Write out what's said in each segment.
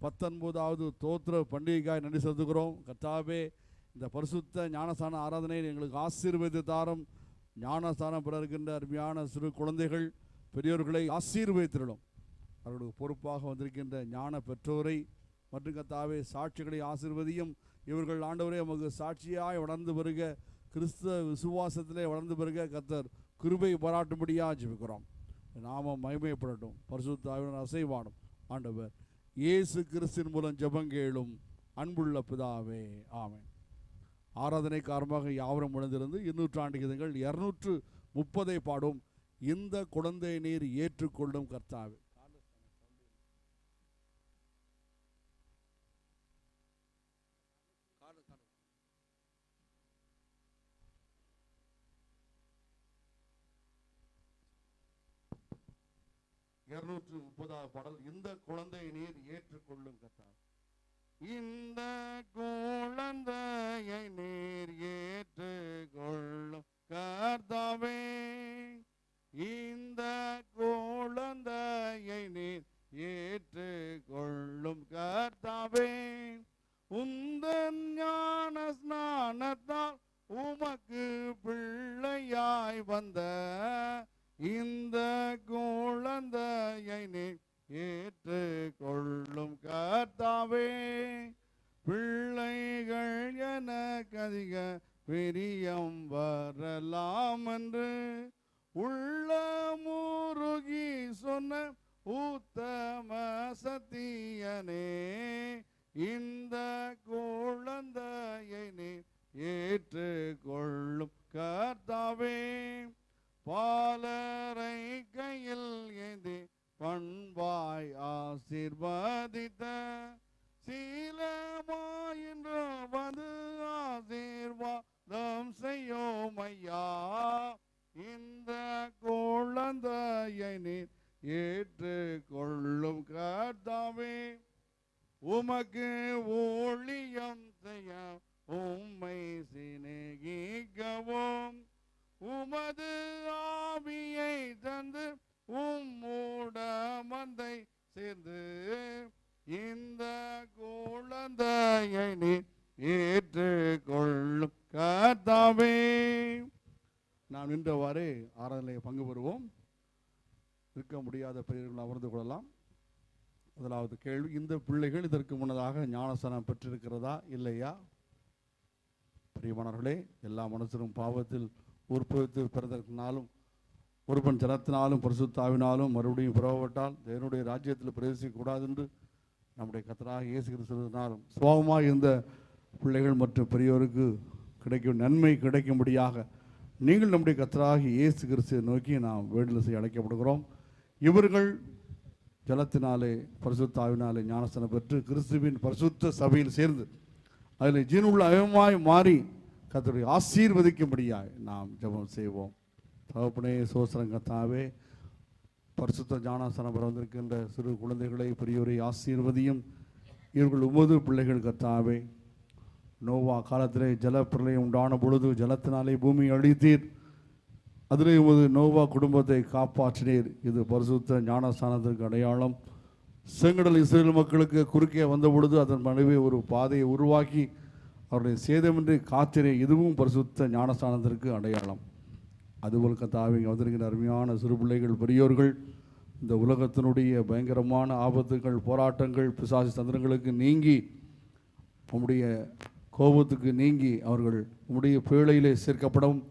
பத்தொன்பதாவது தோத்திர பண்டிகைக்காய் நன்றி செலுத்துகிறோம். கர்த்தாவே இந்த பரிசுத்த ஞானஸ்தான ஆராதனை எங்களுக்கு ஆசீர்வதி தாரம். ஞானஸ்தானம் பெற இருக்கின்ற அருமையான சிறு குழந்தைகள் பெரியோர்களை ஆசீர்வதித்திருளும் அவர்களுக்கு பொறுப்பாக வந்திருக்கின்ற ஞான பெற்றோரை மற்றும் கத்தாவே சாட்சிகளை ஆசீர்வதியும். இவர்கள் ஆண்டவரே நமக்கு சாட்சியாய் வளர்ந்து வருக. கிறிஸ்தவ விசுவாசத்திலே வளர்ந்து வருக. கத்தர் கிருபை பாராட்டும்படியாக ஜிபிக்கிறோம். நாமம் மகிமைப்படட்டும். பரிசுத்தாவின் அசைவாடும் ஆண்டவர் இயேசு கிறிஸ்தின் மூலம் ஜெபங்கேளும் அன்புள்ள பிதாவே ஆமேன். ஆராதனை காரணமாக யாவரும் முழந்திருந்து இருநூற்றாண்டு கீதங்கள் இரநூற்று முப்பதை பாடும் இந்த குழந்தை நீர் ஏற்றுக்கொள்ளும் கர்த்தாவே. இருநூற்று முப்பதாவது பாடல் இந்த குழந்தை நீர் ஏற்றுக்கொள்ளும் கத்தா இந்த குழந்தையை நீர் ஏற்றுக்கொள்ளும் கர்த்தாவே உத்தம சத்தியனே இந்த குழந்தையை ஏற்று கொள்ளும் கர்த்தாவே. பாலரை கையில் ஏந்தி பண்பாய் ஆசிர்வதித்த சீலமாயின்று வந்து ஆசீர்வாதம் செய்யோம் ஐயா. இந்த குழந்தையை நீர் ஏற்றுக்கொள்ளும் கர்த்தாவே உமக்கு ஊழியம் செய்ய உம்மை சிநேகிக்கவும். உமது ஆவியை தந்து உம்மோட மந்தை சேர்ந்து இந்த குழந்தையை நீ ஏற்று கொள்ளும் கர்த்தாவே. நாம் நின்றவாறு ஆராதனையை பங்கு பெறுவோம். இருக்க முடியாத பெரியவர்கள் அமர்ந்து கொள்ளலாம். முதலாவது கேள்வி இந்த பிள்ளைகள் இதற்கு முன்னதாக ஞானஸ்தானம் பெற்றிருக்கிறதா இல்லையா? பிரியமானவர்களே எல்லா மனுஷரும் பாவத்தில் உற்பத்தி பிறந்தனாலும் ஒருவன் ஜனத்தினாலும் பரிசுத்தாவினாலும் மறுபடியும் புறப்பட்டால் தேவனுடைய ராஜ்யத்தில் பிரவேசிக்கக்கூடாது என்று நம்முடைய கத்தராக இயேசு கிறிஸ்துவினாலும் சுவாபமாக இருந்த பிள்ளைகள் மற்றும் பெரியோருக்கு கிடைக்கும் நன்மை கிடைக்கும்படியாக நீங்கள் நம்முடைய கத்தராக இயேசு கிறிஸ்துவை நோக்கி நாம் வேண்டுதல் செய்ய அழைக்கப்படுகிறோம். இவர்கள் ஜலத்தினாலே பரிசுத்தாவினாலே ஞானஸ்தானம் பெற்று கிறிஸ்துவின் பரிசுத்த சபையில் சேர்ந்து அதில் ஜீனுள்ள அயமாய் மாறி கத்தருடைய ஆசீர்வதிக்கும்படியாய் நாம் ஜெபம் செய்வோம். தகப்பனே சோசரம் கத்தாவே பரிசுத்த ஞானாசனம் பெற வந்திருக்கின்ற சிறு குழந்தைகளை பெரியோரை ஆசீர்வதியும். இவர்கள் உமது பிள்ளைகள் கத்தாவே நோவா காலத்திலே ஜல பிரளயம் உண்டான பொழுது ஜலத்தினாலே பூமி அழித்தீர். அதிலே உமது நோவா குடும்பத்தை காப்பாற்றினீர். இது பரிசுத்த ஞானஸ்தானத்திற்கு அடையாளம். செங்கடல் இஸ்ரேல் மக்களுக்கு குறுக்கே வந்த பொழுது அதன் மனைவி ஒரு பாதையை உருவாக்கி அவருடைய சேதமின்றி காத்திரே. இதுவும் பரிசுத்த ஞானஸ்தானத்திற்கு அடையாளம். அதுபோல் கத்தாவை இங்கே வந்திருக்கிற அருமையான சிறு பிள்ளைகள் பெரியோர்கள் இந்த உலகத்தினுடைய பயங்கரமான ஆபத்துகள் போராட்டங்கள் பிசாசி தந்திரங்களுக்கு நீங்கி உம்முடைய கோபத்துக்கு நீங்கி அவர்கள் உம்முடைய பேழையிலே சேர்க்கப்படவும்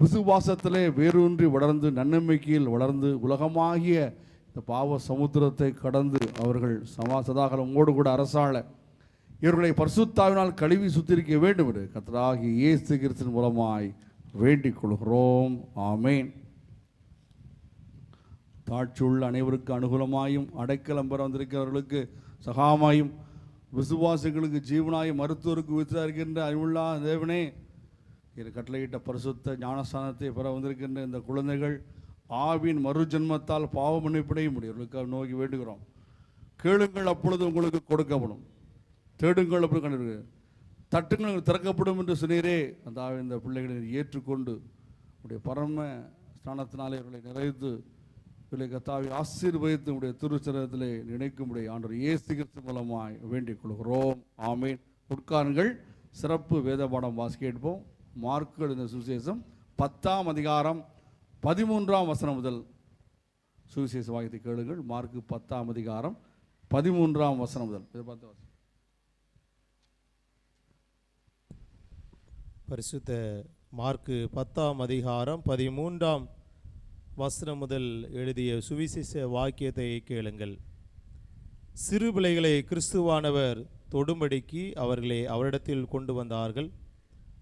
விசுவாசத்திலே வேரூன்றி வளர்ந்து நன்னம்பிக்கையில் வளர்ந்து உலகமாகிய இந்த பாவ சமுத்திரத்தை கடந்து அவர்கள் சமா சதாகலமோடு கூட அரசாள. இவர்களை பரிசுத்தாவினால் கழுவி சுத்திரிக்க வேண்டும் என்று கத்தராகி இயேசு கிறிஸ்தின் மூலமாய் வேண்டிக் கொள்கிறோம். ஆமேன். தாழ்ச்சியுள்ள அனைவருக்கு அனுகூலமாயும் அடைக்கலம் பெற வந்திருக்கிறவர்களுக்கு சகாமாயும் விசுவாசிகளுக்கு ஜீவனாயும் மருத்துவருக்கு விசாரிக்கின்ற அறிவுள்ளா தேவனே இது கட்டளையிட்ட பரிசுத்த ஞானஸ்தானத்தை பெற வந்திருக்கின்ற இந்த குழந்தைகள் ஆவின் மறுஜென்மத்தால் பாவ மன்னிப்படைய முடியும். நோக்கி வேண்டுகிறோம். கேளுங்கள் அப்பொழுது உங்களுக்கு கொடுக்கப்படும். தேடுங்கள் அப்படி கண்டிருக்கு தட்டுங்கள் திறக்கப்படும் என்று சொன்னீரே. அந்த ஆவின் இந்த பிள்ளைகளை ஏற்றுக்கொண்டு உடைய பரம ஸ்நானத்தினாலே இவர்களை நிறைத்து இவர்களை கத்தாவை ஆசீர்வதித்து உடைய திருச்சரத்திலே நினைக்கும்படி ஆண்டு இயேசு கிறிஸ்து மூலமாய் வேண்டிக் கொள்கிறோம். ஆமீன். உட்காருங்கள். சிறப்பு வேத பாடம் வாசிக்கேட்போம் மார்க்கு எழுதின சுவிசேஷம் பத்தாம் அதிகாரம் பதிமூன்றாம் வசனம் முதல் சுவிசேஷ வாக்கியத்தை கேளுங்கள். மார்க்கு பத்தாம் அதிகாரம் பதிமூன்றாம் வசனம் முதல். பரிசுத்த மார்க்கு பத்தாம் அதிகாரம் பதிமூன்றாம் வசனம் முதல் எழுதிய சுவிசேஷ வாக்கியத்தை கேளுங்கள். சிறு பிள்ளைகளை கிறிஸ்துவானவர் தொடும்படிக்கு அவர்களை அவரிடத்தில் கொண்டு வந்தார்கள்.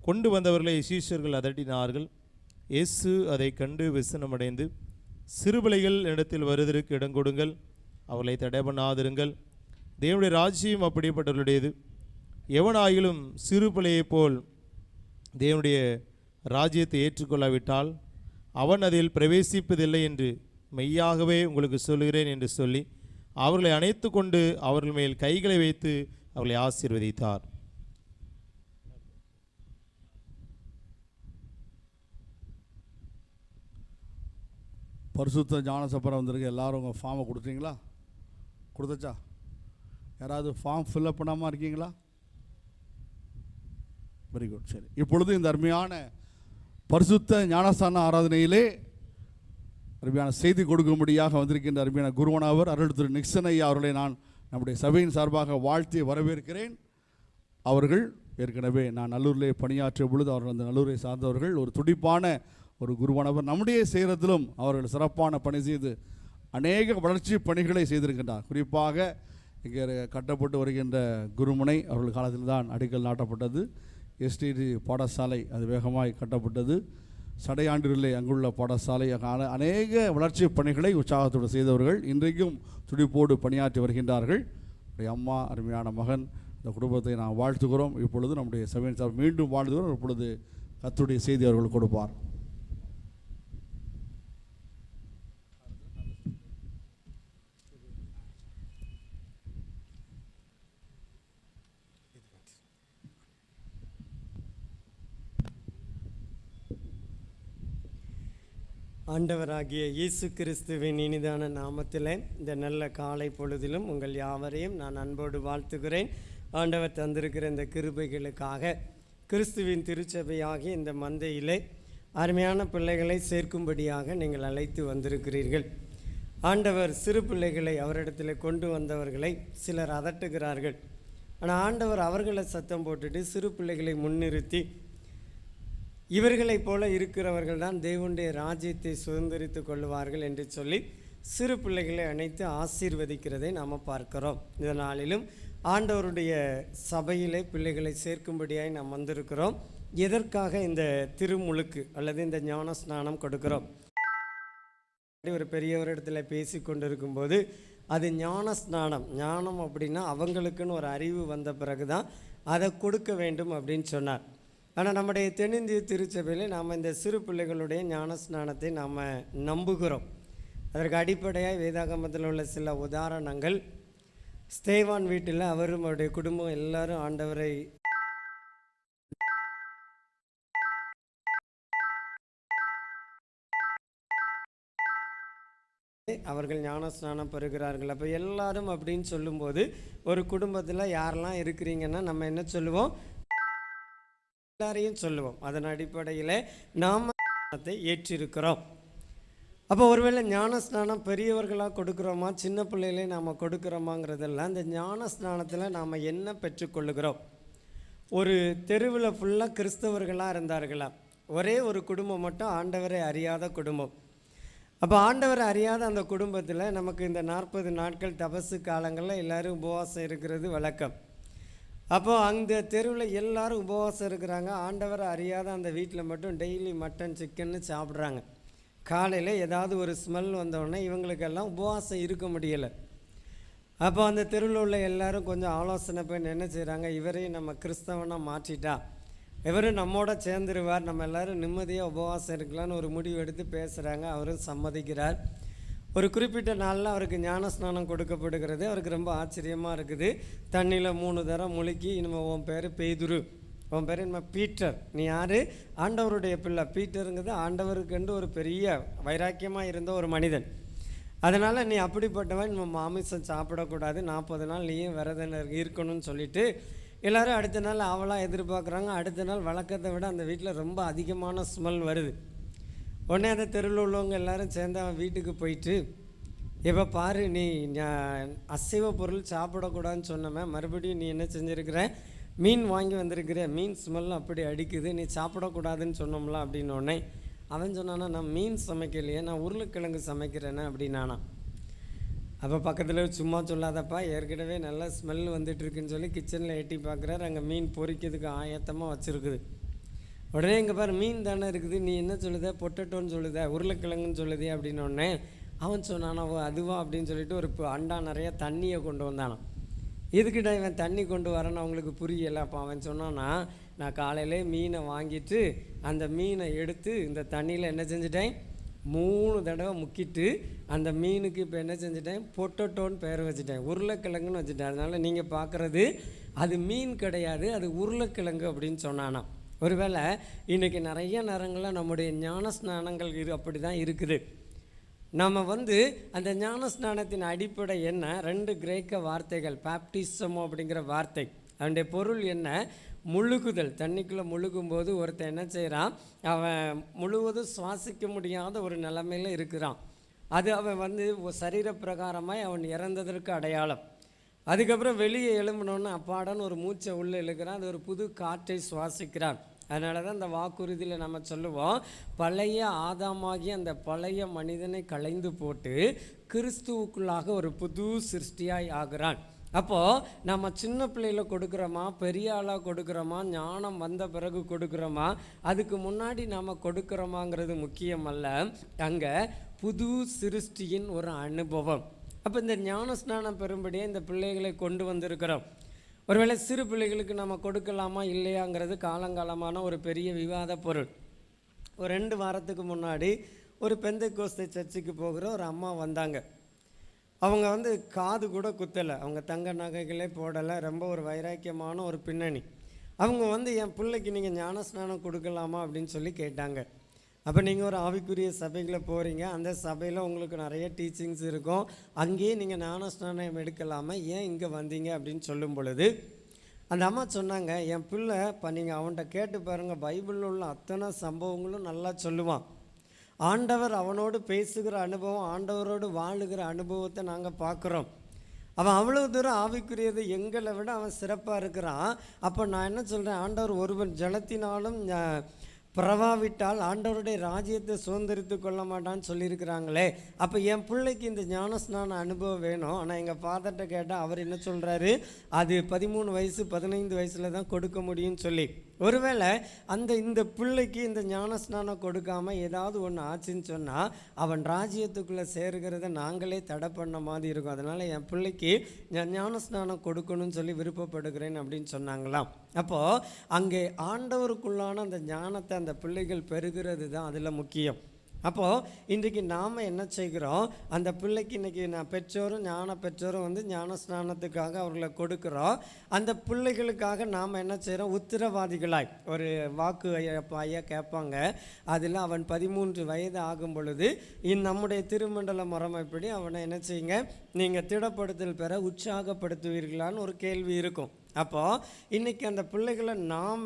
கொண்டு வந்தவர்களை சீஷர்கள் அதட்டினார்கள். இயேசு அதை கண்டு விசனமடைந்து சிறுபிளைகள் இடத்தில் வருவதற்கு இடம் கொடுங்கள் அவர்களை தடை பண்ணாதிருங்கள் தேவனுடைய ராஜ்யம் அப்படிப்பட்டவர்களுடையது. எவனாயிலும் சிறு பிள்ளையைப் போல் தேவனுடைய ராஜ்யத்தை ஏற்றுக்கொள்ளாவிட்டால் அவன் அதில் பிரவேசிப்பதில்லை என்று மெய்யாகவே உங்களுக்கு சொல்கிறேன் என்று சொல்லி அவர்களை அணைத்து கொண்டு அவர்கள் மேல் கைகளை வைத்து அவர்களை ஆசீர்வதித்தார். பரிசுத்த ஞானசப்பரம் வந்திருக்கு எல்லாரும் உங்கள் ஃபார்மை கொடுத்தீங்களா? கொடுத்தச்சா? யாராவது ஃபார்ம் ஃபில்அப் பண்ணாமல் இருக்கீங்களா? வெரி குட் சரி. இப்பொழுது இந்த அருமையான பரிசுத்த ஞானஸ்தான ஆராதனையிலே அருமையான செய்தி கொடுக்கும்படியாக வந்திருக்கின்ற அருமையான குருவனாவர் அருள் திரு நிக்சன் ஐயா அவர்களை நான் நம்முடைய சபையின் சார்பாக வாழ்த்தி வரவேற்கிறேன். அவர்கள் ஏற்கனவே நான் நல்லூரிலே பணியாற்றிய பொழுது அவர்கள் அந்த நல்லூரை சார்ந்தவர்கள். ஒரு துடிப்பான ஒரு குருவானவர் நம்முடைய சேரத்திலும் அவர்கள் சிறப்பான பணி செய்து அநேக வளர்ச்சி பணிகளை செய்திருக்கின்றார். குறிப்பாக இங்கே கட்டப்பட்டு வருகின்ற குருமுனை அவர்கள் காலத்தில் தான் அடிக்கல் நாட்டப்பட்டது. எஸ்டிடி பாடசாலை அது வேகமாய் கட்டப்பட்டது. சடையாண்டிலே அங்குள்ள பாடசாலை அநேக வளர்ச்சி பணிகளை உற்சாகத்தோடு செய்தவர்கள் இன்றைக்கும் துடிப்போடு பணியாற்றி வருகின்றார்கள். அம்மா அருமையான மகன் இந்த குடும்பத்தை நாம் வாழ்த்துகிறோம். இப்பொழுது நம்முடைய சபையின் சார் மீண்டும் வாழ்த்துகிறோம். இப்பொழுது கத்துடைய செய்தி அவர்கள் கொடுப்பார். ஆண்டவராகிய இயேசு கிறிஸ்துவின் இனிதான நாமத்தில் இந்த நல்ல காலை பொழுதிலும் உங்கள் யாவரையும் நான் அன்போடு வாழ்த்துகிறேன். ஆண்டவர் தந்திருக்கிற இந்த கிருபைகளுக்காக கிறிஸ்துவின் திருச்சபையாகி இந்த மந்தையிலே அருமையான பிள்ளைகளை சேர்க்கும்படியாக நீங்கள் அழைத்து வந்திருக்கிறீர்கள். ஆண்டவர் சிறு பிள்ளைகளை அவரிடத்தில் கொண்டு வந்தவர்களை சிலர் அதட்டுகிறார்கள். ஆனால் ஆண்டவர் அவர்களை சத்தம் போட்டுட்டு சிறு பிள்ளைகளை முன்னிறுத்தி இவர்களைப் போல இருக்கிறவர்கள் தான் தேவனுடைய ராஜ்யத்தை சுதந்திரித்து கொள்வார்கள் என்று சொல்லி சிறு பிள்ளைகளை அணைத்து ஆசீர்வதிக்கிறதை நாம் பார்க்கிறோம். இந்த நாளிலும் ஆண்டவருடைய சபையிலே பிள்ளைகளை சேர்க்கும்படியாய் நாம் வந்திருக்கிறோம். எதற்காக இந்த திருமுழுக்கு அல்லது இந்த ஞான ஸ்நானம் கொடுக்கிறோம் ஒரு பெரியவரிடத்தில் பேசி கொண்டிருக்கும்போது அது ஞான ஸ்நானம் ஞானம் அப்படின்னா அவங்களுக்குன்னு ஒரு அறிவு வந்த பிறகு தான் அதை கொடுக்க வேண்டும் அப்படின்னு சொன்னார். ஆனால் நம்முடைய தென்னிந்திய திருச்சபையில் நாம் இந்த சிறு பிள்ளைகளுடைய ஞான ஸ்நானத்தை நாம் நம்புகிறோம். அதற்கு அடிப்படையாக வேதாகமத்தில் உள்ள சில உதாரணங்கள். ஸ்தேவான் வீட்டில் அவரும் அவருடைய குடும்பம் எல்லாரும் ஆண்டவரை அவர்கள் ஞானஸ்நானம் பெறுகிறார்கள். அப்போ எல்லாரும் அப்படின்னு சொல்லும்போது ஒரு குடும்பத்தில் யாரெல்லாம் இருக்கிறீங்கன்னா நம்ம என்ன சொல்லுவோம்? எல்லாரையும் சொல்லுவோம். அதன் அடிப்படையில் நாம் ஞானத்தை ஏற்றிருக்கிறோம். அப்போ ஒருவேளை ஞானஸ்நானம் பெரியவர்களாக கொடுக்குறோமா சின்ன பிள்ளைகளே நாம் கொடுக்குறோமாங்கிறதெல்லாம் இந்த ஞானஸ்நானத்தில் நாம் என்ன பெற்றுக்கொள்ளுகிறோம் ஒரு தெருவில் ஃபுல்லாக கிறிஸ்தவர்களாக இருந்தார்களா? ஒரே ஒரு குடும்பம் மட்டும் ஆண்டவரை அறியாத குடும்பம். அப்போ ஆண்டவரை அறியாத அந்த குடும்பத்தில் நமக்கு இந்த நாற்பது நாட்கள் தபசு காலங்களில் எல்லாரும் உபவாசம் இருக்கிறது வழக்கம். அப்போ அந்த தெருவில் எல்லாரும் உபவாசம் இருக்கிறாங்க. ஆண்டவரை அறியாத அந்த வீட்டில் மட்டும் டெய்லி மட்டன் சிக்கன்னு சாப்பிட்றாங்க. காலையில் ஏதாவது ஒரு ஸ்மெல் வந்தோடனே இவங்களுக்கெல்லாம் உபவாசம் இருக்க முடியலை. அப்போ அந்த தெருவில் உள்ள எல்லாரும் கொஞ்சம் ஆலோசனை பண்ணி என்ன செய்கிறாங்க இவரையும் நம்ம கிறிஸ்தவனாக மாற்றிட்டா. இவரும் நம்மோட சேர்ந்துருவார். நம்ம எல்லோரும் நிம்மதியாக உபவாசம் இருக்கலாம்னு ஒரு முடிவு எடுத்து பேசுகிறாங்க அவரும் சம்மதிக்கிறார். ஒரு குறிப்பிட்ட நாளில் அவருக்கு ஞானஸ்நானம் கொடுக்கப்படுகிறது. அவருக்கு ரொம்ப ஆச்சரியமாக இருக்குது. தண்ணியில் மூணு தரம் முழுக்கி இனிமேல் உன் பேர் பெய்துரு உன் பேர் இனிமேல் பீட்டர். நீ யார்? ஆண்டவருடைய பிள்ளை. பீட்டருங்கிறது ஆண்டவருக்கென்று ஒரு பெரிய வைராக்கியமாக இருந்த ஒரு மனிதன். அதனால் நீ அப்படிப்பட்டவன் நம்ம மாமிசம் சாப்பிடக்கூடாது. நாற்பது நாள் நீயும் விரதம் இருக்கணும்னு சொல்லிட்டு எல்லாரும் அடுத்த நாள் அவளாக எதிர்பார்க்குறாங்க. அடுத்த நாள் வழக்கத்தை விட அந்த வீட்டில் ரொம்ப அதிகமான ஸ்மெல் வருது. உடனே அந்த தெருவில் உள்ளவங்க எல்லாரும் சேர்ந்து அவன் வீட்டுக்கு போயிட்டு இப்போ பாரு நீ அசைவ பொருள் சாப்பிடக்கூடாதுன்னு சொன்னமே மறுபடியும் நீ என்ன செஞ்சுருக்கிற? மீன் வாங்கி வந்திருக்கிற மீன் ஸ்மெல் அப்படி அடிக்குது நீ சாப்பிடக்கூடாதுன்னு சொன்னோம்ல அப்படின்னோடனே அவன் சொன்னானா நான் மீன் சமைக்கலையே நான் உருளைக்கிழங்கு சமைக்கிறேனே அப்படின்னானா. அப்போ பக்கத்தில் சும்மா சொல்லாதப்பா ஏற்கனவே நல்லா ஸ்மெல் வந்துட்டு இருக்குன்னு சொல்லி கிச்சனில் எட்டி பார்க்குறாரு அங்கே மீன் பொறிக்கிறதுக்கு ஆயத்தமாக வச்சுருக்குது. உடனே இங்கே பாரு மீன் தானே இருக்குது நீ என்ன சொல்லுத? பொட்டட்டோன்னு சொல்லுத உருளைக்கிழங்குன்னு சொல்லுதே அப்படின்னு அவன் சொன்னானா ஓ அதுவா? அப்படின்னு சொல்லிட்டு ஒரு அண்டா நிறைய தண்ணியை கொண்டு வந்தானான் எதுக்கிட்ட இவன் தண்ணி கொண்டு வரேன்னு அவங்களுக்கு புரியலை. அப்போ அவன் சொன்னான்னா நான் காலையிலே மீனை வாங்கிட்டு அந்த மீனை எடுத்து இந்த தண்ணியில் என்ன செஞ்சிட்டேன்? மூணு தடவை முக்கிட்டு அந்த மீனுக்கு இப்போ என்ன செஞ்சிட்டேன்? பொட்டட்டோன்னு பேர் வச்சுட்டேன். உருளைக்கிழங்குன்னு வச்சுட்டேன். அதனால் நீங்கள் பார்க்குறது அது மீன் கிடையாது அது உருளைக்கிழங்கு அப்படின்னு சொன்னானாம். ஒருவேளை இன்றைக்கி நிறைய நேரங்களில் நம்முடைய ஞான ஸ்நானங்கள் இரு அப்படி தான் இருக்குது. நம்ம வந்து அந்த ஞான ஸ்நானத்தின் அடிப்படை என்ன? ரெண்டு கிரேக்க வார்த்தைகள் பாப்டிசமோ அப்படிங்கிற வார்த்தை. அதனுடைய பொருள் என்ன? முழுகுதல். தண்ணிக்குள்ளே முழுகும்போது ஒருத்தன் என்ன செய்கிறான் அவன் முழுவதும் சுவாசிக்க முடியாத ஒரு நிலைமையில் இருக்கிறான். அது அவன் வந்து சரீர பிரகாரமாய் அவன் இறந்ததற்கு அடையாளம். அதுக்கப்புறம் வெளியே எழும்பினோன்னு அப்பாடன்னு ஒரு மூச்சை உள்ளே இழுக்கிறான். அது ஒரு புது காற்றை சுவாசிக்கிறான். அதனால தான் அந்த வாக்குறுதியில் நம்ம சொல்லுவோம் பழைய ஆதாமாகி அந்த பழைய மனிதனை களைந்து போட்டு கிறிஸ்துவுக்குள்ளாக ஒரு புது சிருஷ்டியாய் ஆகிறான். அப்போது நம்ம சின்ன பிள்ளையில் கொடுக்குறோமா பெரிய ஆளாக கொடுக்குறோமா ஞானம் வந்த பிறகு கொடுக்குறோமா அதுக்கு முன்னாடி நாம் கொடுக்குறோமாங்கிறது முக்கியமல்ல. அங்கே புது சிருஷ்டியின் ஒரு அனுபவம். அப்போ இந்த ஞான ஸ்நானம் பெறும்படியே இந்த பிள்ளைகளை கொண்டு வந்திருக்கிறோம். ஒருவேளை சிறு பிள்ளைகளுக்கு நம்ம கொடுக்கலாமா இல்லையாங்கிறது காலங்காலமான ஒரு பெரிய விவாத பொருள். ஒரு ரெண்டு வாரத்துக்கு முன்னாடி ஒரு பெந்தை கோஸ்தை சர்ச்சுக்கு போகிற ஒரு அம்மா வந்தாங்க. அவங்க வந்து காது கூட குத்தலை. அவங்க தங்க நகைகளே போடலை. ரொம்ப ஒரு வைராக்கியமான ஒரு பின்னணி. அவங்க வந்து என் பிள்ளைக்கு நீங்கள் ஞானஸ்நானம் கொடுக்கலாமா? அப்படின்னு சொல்லி கேட்டாங்க. அப்போ நீங்கள் ஒரு ஆவிக்குரிய சபைகளை போகிறீங்க அந்த சபையில் உங்களுக்கு நிறைய டீச்சிங்ஸ் இருக்கும். அங்கேயே நீங்கள் ஞானஸ்நானம் எடுக்கலாமா ஏன் இங்கே வந்தீங்க அப்படின்னு சொல்லும் பொழுது அந்த அம்மா சொன்னாங்க என் பிள்ளை இப்போ நீங்கள் அவன்கிட்ட கேட்டு பாருங்கள் பைபிளில் உள்ள அத்தனை சம்பவங்களும் நல்லா சொல்லுவான். ஆண்டவர் அவனோடு பேசுகிற அனுபவம் ஆண்டவரோடு வாழுகிற அனுபவத்தை நாங்கள் பார்க்குறோம். அவன் அவ்வளோ தூரம் ஆவிக்குரியது எங்களை விட அவன் சிறப்பாக இருக்கிறான். அப்போ நான் என்ன சொல்கிறேன் ஆண்டவர் ஒருவன் ஜலத்தினாலும் பிறவாவிட்டால் ஆண்டவருடைய ராஜ்யத்தை சுதந்திரித்து கொள்ள மாட்டான்னு சொல்லியிருக்கிறாங்களே. அப்போ என் பிள்ளைக்கு இந்த ஞானஸ்நான அனுபவம் வேணும். ஆனால் எங்கள் ஃபாதர்கிட்ட கேட்டால் அவர் என்ன சொல்கிறாரு அது பதிமூணு வயசு பதினைந்து வயசில் தான் கொடுக்க முடியும்னு சொல்லி. ஒருவேளை அந்த இந்த பிள்ளைக்கு இந்த ஞானஸ்நானம் கொடுக்காம ஏதாவது ஒன்று ஆச்சுன்னு சொன்னால் அவன் ராஜ்யத்துக்குள்ளே சேருகிறத நாங்களே தடை பண்ண மாதிரி இருக்கும். அதனால் என் பிள்ளைக்கு ஞானஸ்நானம் கொடுக்கணும்னு சொல்லி விருப்பப்படுகிறேன் அப்படின்னு சொன்னாங்களாம். அப்போது அங்கே ஆண்டவருக்குள்ளான அந்த ஞானத்தை அந்த பிள்ளைகள் பெறுகிறது தான் அதில் முக்கியம். அப்போது இன்றைக்கு நாம் என்ன செய்கிறோம்? அந்த பிள்ளைக்கு இன்றைக்கி நான் பெற்றோரும் ஞான பெற்றோரும் வந்து ஞான ஸ்நானத்துக்காக அவர்களை கொடுக்குறோம். அந்த பிள்ளைகளுக்காக நாம் என்ன செய்கிறோம்? உத்தரவாதிகளாய் ஒரு வாக்கு ஐயா ஐயா கேட்பாங்க. அதில் அவன் பதிமூன்று வயது ஆகும் பொழுது நம்முடைய திருமண்டல முறைமைப்படி அவனை என்ன செய்யுங்க? நீங்கள் திடப்படுத்தல் பெற உற்சாகப்படுத்துவீர்களான்னு ஒரு கேள்வி இருக்கும். அப்போது இன்றைக்கி அந்த பிள்ளைகளை நாம்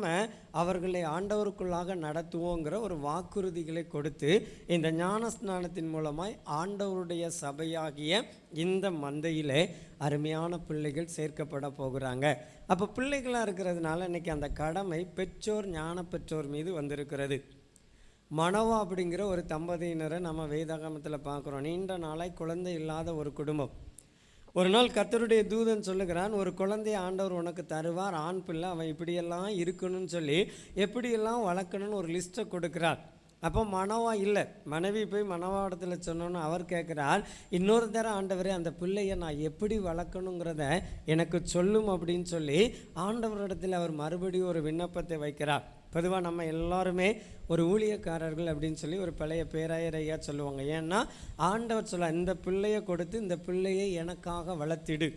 அவர்களை ஆண்டவருக்குள்ளாக நடத்துவோங்கிற ஒரு வாக்குறுதிகளை கொடுத்து இந்த ஞான ஸ்நானத்தின் மூலமாய் ஆண்டவருடைய சபையாகிய இந்த மந்தையிலே அருமையான பிள்ளைகள் சேர்க்கப்பட போகிறாங்க. அப்போ பிள்ளைகளாக இருக்கிறதுனால இன்றைக்கி அந்த கடமை பெற்றோர் ஞான பெற்றோர் மீது வந்திருக்கிறது. மனவா அப்படிங்கிற ஒரு தம்பதியினரை நம்ம வேதாகமத்தில் பார்க்குறோம். நீண்ட நாளாய் குழந்தை இல்லாத ஒரு குடும்பம். ஒரு நாள் கத்தருடைய தூதன் சொல்லுகிறான் ஒரு குழந்தைய ஆண்டவர் உனக்கு தருவார் ஆண் பிள்ளை அவன் இப்படியெல்லாம் இருக்கணும்னு சொல்லி எப்படியெல்லாம் வளர்க்கணும்னு ஒரு லிஸ்ட்டை கொடுக்குறார். அப்போ மனவா இல்லை. மனைவி போய் மனவாடத்தில் சொன்னோன்னு அவர் கேட்குறார் இன்னொரு தர ஆண்டவரே அந்த பிள்ளையை நான் எப்படி வளர்க்கணுங்கிறத எனக்கு சொல்லும் அப்படின்னு சொல்லி ஆண்டவரிடத்தில் அவர் மறுபடியும் ஒரு விண்ணப்பத்தை வைக்கிறார். பொதுவாக நம்ம எல்லாருமே ஒரு ஊழியக்காரர்கள் அப்படின்னு சொல்லி ஒரு பழைய பேராயரையாக சொல்லுவாங்க. ஏன்னா ஆண்டவர் சொல்ல இந்த பிள்ளையை கொடுத்து இந்த பிள்ளையை எனக்காக வளர்த்திடு.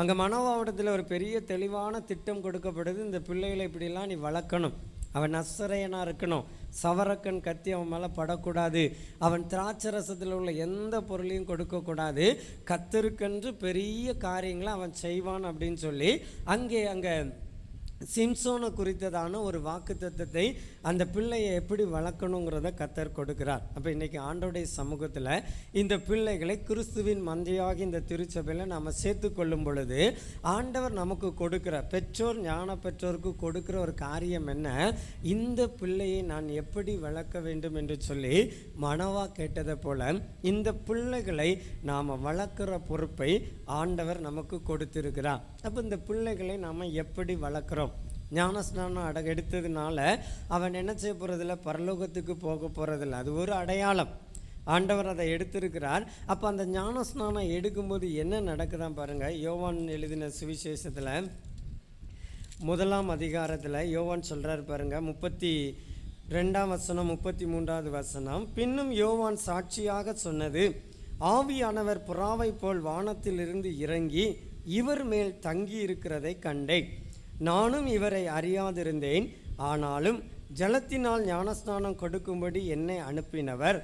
அங்கே மனோவாவட்டத்தில் ஒரு பெரிய தெளிவான திட்டம் கொடுக்கப்படுது இந்த பிள்ளைகளை இப்படிலாம் நீ வளர்க்கணும். அவன் நசரையனாக இருக்கணும். சவரக்கன் கத்தி அவன் மேலே படக்கூடாது. அவன் திராட்சை ரசத்தில் உள்ள எந்த பொருளையும் கொடுக்கக்கூடாது. கத்தருக்கென்று பெரிய காரியங்களை அவன் செய்வான் அப்படின்னு சொல்லி அங்கே அங்கே சிம்சோனை குறித்ததான ஒரு வாக்குத்தத்தை அந்த பிள்ளையை எப்படி வளர்க்கணுங்கிறத கத்தர் கொடுக்கிறார். அப்போ இன்றைக்கி ஆண்டோடைய சமூகத்தில் இந்த பிள்ளைகளை கிறிஸ்துவின் மந்தையாக இந்த திருச்சபையில் நாம் சேர்த்து கொள்ளும் பொழுது ஆண்டவர் நமக்கு கொடுக்கிற பெற்றோர் ஞான பெற்றோருக்கு கொடுக்கிற ஒரு காரியம் என்ன? இந்த பிள்ளையை நான் எப்படி வளர்க்க வேண்டும் என்று சொல்லி மனவா கேட்டதை போல இந்த பிள்ளைகளை நாம் வளர்க்குற பொறுப்பை ஆண்டவர் நமக்கு கொடுத்திருக்கிறார். அப்போ இந்த பிள்ளைகளை நாம் எப்படி வளர்க்குறோம்? ஞானஸ்நானம் அட எடுத்ததுனால அவன் என்ன செய்ய போகிறதில்ல பரலோகத்துக்கு போக போகிறதில்ல அது ஒரு அடையாளம். ஆண்டவர் அதை எடுத்திருக்கிறார். அப்போ அந்த ஞானஸ்நானம் எடுக்கும்போது என்ன நடக்குதான் பாருங்கள் யோவான் எழுதின சுவிசேஷத்தில் முதலாம் அதிகாரத்தில் யோவான் சொல்கிறார் பாருங்கள் முப்பத்தி ரெண்டாம் வசனம் முப்பத்தி மூன்றாவது வசனம். பின்னும் யோவான் சாட்சியாக சொன்னது ஆவியானவர் புறாவை போல் வானத்திலிருந்து இறங்கி இவர் மேல் தங்கி இருக்கிறதை கண்டேன். நானும் இவரை அறியாதிருந்தேன். ஆனாலும் ஜலத்தினால் ஞானஸ்நானம் கொடுக்கும்படி என்னை அனுப்பினவர்.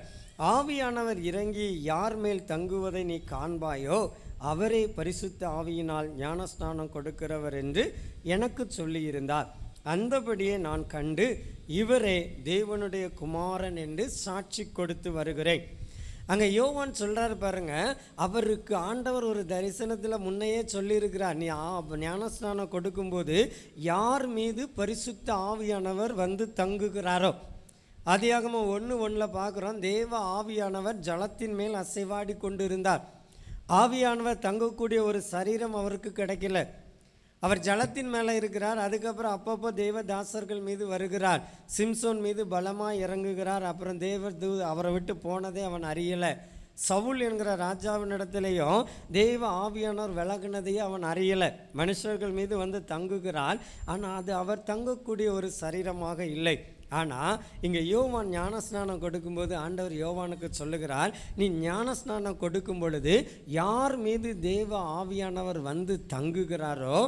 ஆவியானவர் இறங்கி யார் மேல் தங்குவதை நீ காண்பாயோ அவரே பரிசுத்த ஆவியினால் ஞானஸ்நானம் கொடுக்கிறவர் என்று எனக்கு சொல்லியிருந்தார். அந்தபடியே நான் கண்டு இவரே தேவனுடைய குமாரன் என்று சாட்சி கொடுத்து வருகிறேன். அங்கே யோவான் சொல்கிறாரு பாருங்க அவருக்கு ஆண்டவர் ஒரு தரிசனத்தில் முன்னையே சொல்லியிருக்கிறார். நீ ஞானஸ்நானம் கொடுக்கும்போது யார் மீது பரிசுத்த ஆவியானவர் வந்து தங்குகிறாரோ? ஆதியாகமம் ஒன்று ஒன்றில் பார்க்குறோம் தேவ ஆவியானவர் ஜலத்தின் மேல் அசைவாடி கொண்டு இருந்தார் ஆவியானவர் தங்கக்கூடிய ஒரு சரீரம் அவருக்கு கிடைக்கல. அவர் ஜலத்தின் மேலே இருக்கிறார். அதுக்கப்புறம் அப்பப்போ தேவதாசர்கள் மீது வருகிறார். சிம்சோன் மீது பலமாக இறங்குகிறார். அப்புறம் தேவ தூ அவரை விட்டு போனதே அவன் அறியலை. சவுல் என்கிற ராஜாவினிடத்திலேயும் தெய்வ ஆவியானோர் விலகுனதையே அவன் அறியலை. மனுஷர்கள் மீது வந்து தங்குகிறார். ஆனால் அது அவர் தங்கக்கூடிய ஒரு சரீரமாக இல்லை. ஆனால் இங்கே யோவான் ஞானஸ்நானம் கொடுக்கும்போது ஆண்டவர் யோவானுக்கு சொல்லுகிறார் நீ ஞானஸ்நானம் கொடுக்கும் பொழுது யார் மீது தேவ ஆவியானவர் வந்து தங்குகிறாரோ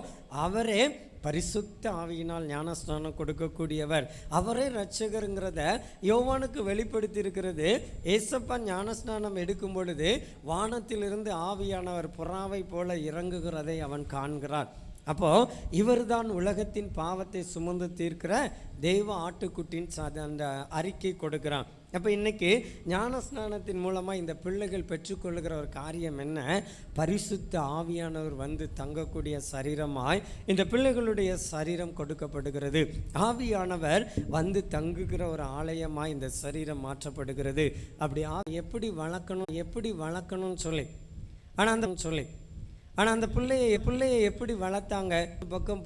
அவரே பரிசுத்த ஆவியினால் ஞானஸ்நானம் கொடுக்கக்கூடியவர். அவரே ரட்சகருங்கிறத யோவானுக்கு வெளிப்படுத்தி இருக்கிறது ஏசப்பா ஞானஸ்நானம் எடுக்கும் பொழுது வானத்திலிருந்து ஆவியானவர் புறாவை போல இறங்குகிறதை அவன் காண்கிறான். அப்போ இவர்தான் உலகத்தின் பாவத்தை சுமந்து தீர்க்கிற தெய்வ ஆட்டுக்குட்டின் சாத அந்த அறிக்கை கொடுக்கிறான். அப்போ இன்னைக்கு ஞானஸ்நானத்தின் மூலமாக இந்த பிள்ளைகள் பெற்றுக்கொள்ளுகிற ஒரு காரியம் என்ன? பரிசுத்த ஆவியானவர் வந்து தங்கக்கூடிய சரீரமாய் இந்த பிள்ளைகளுடைய சரீரம் கொடுக்கப்படுகிறது. ஆவியானவர் வந்து தங்குகிற ஒரு ஆலயமாய் இந்த சரீரம் மாற்றப்படுகிறது. அப்படி எப்படி வளர்க்கணும் எப்படி வளர்க்கணும்னு சொல்லி. ஆனால் அந்த சொல்லி. ஆனால் அந்த பிள்ளையை பிள்ளையை எப்படி வளர்த்தாங்க? பக்கம்